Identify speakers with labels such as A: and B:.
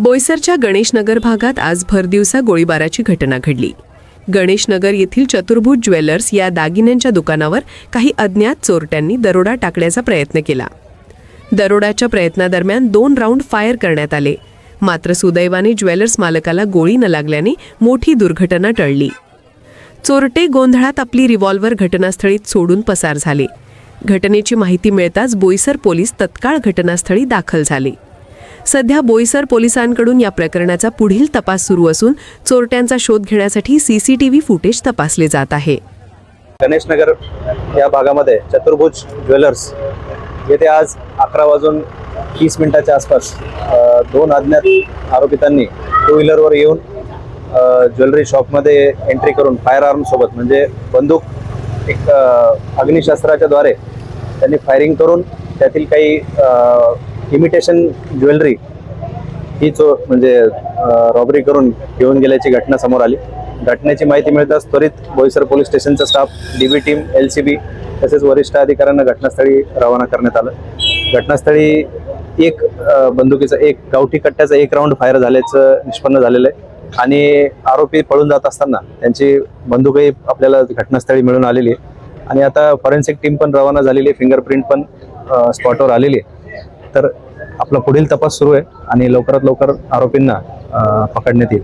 A: बोईसरच्या गणेशनगर भागात आज भरदिवसा गोळीबाराची घटना घडली. गणेशनगर येथील चतुर्भुज ज्वेलर्स या दागिन्यांच्या दुकानावर काही अज्ञात चोरट्यांनी दरोडा टाकण्याचा प्रयत्न केला. दरोडाच्या प्रयत्नादरम्यान दोन राऊंड फायर करण्यात आले. मात्र सुदैवाने ज्वेलर्स मालकाला गोळी न लागल्याने मोठी दुर्घटना टळली. चोरटे गोंधळात आपली रिव्हॉल्व्हर घटनास्थळी सोडून पसार झाले. घटनेची माहिती मिळताच बोईसर पोलीस तत्काळ घटनास्थळी दाखल झाले. सध्या बोईसर पोलिसांकडून या प्रकरणाचा पुढील तपास सुरू असून चोरट्यांचा शोध घेण्यासाठी सीसीटीव्ही फुटेज तपासले जात आहे.
B: गणेशनगर या भागामध्ये चतुर्भुज ज्वेलर्स येथे आज अकरा वाजून तीस मिनिटाच्या आसपास दोन अज्ञात आरोपितांनी टू व्हीलरवर येऊन ज्वेलरी शॉपमध्ये एंट्री करून फायर आर्मसोबत म्हणजे बंदूक एक अ, अग्निशस्त्राच्या द्वारे त्यांनी फायरिंग करून त्यातील काही इमिटेशन ज्वेलरी ही चो म्हणजे रॉबरी करून घेऊन गेल्याची घटना समोर आली. घटनेची माहिती मिळताच त्वरित बोईसर पोलीस स्टेशनचा staff DB team L C B तसेच वरिष्ठ अधिकाऱ्यांना घटनास्थळी रवाना करण्यात आलं. घटनास्थळी एक बंदुकीचा एक गावठी कट्ट्याचा एक राऊंड फायर झाल्याचं निष्पन्न झालेलं आहे. आणि आरोपी पळून जात असताना त्यांची बंदूकही आपल्याला घटनास्थळी मिळून आलेली आहे. आणि आता फॉरेन्सिक टीम पण रवाना झालेली आहे फिंगरप्रिंट पण स्पॉटवर आलेली आहे. तर आपला पुढील तपास सुरू आहे आणि लवकरात लवकर आरोपींना पकडण्यात येईल.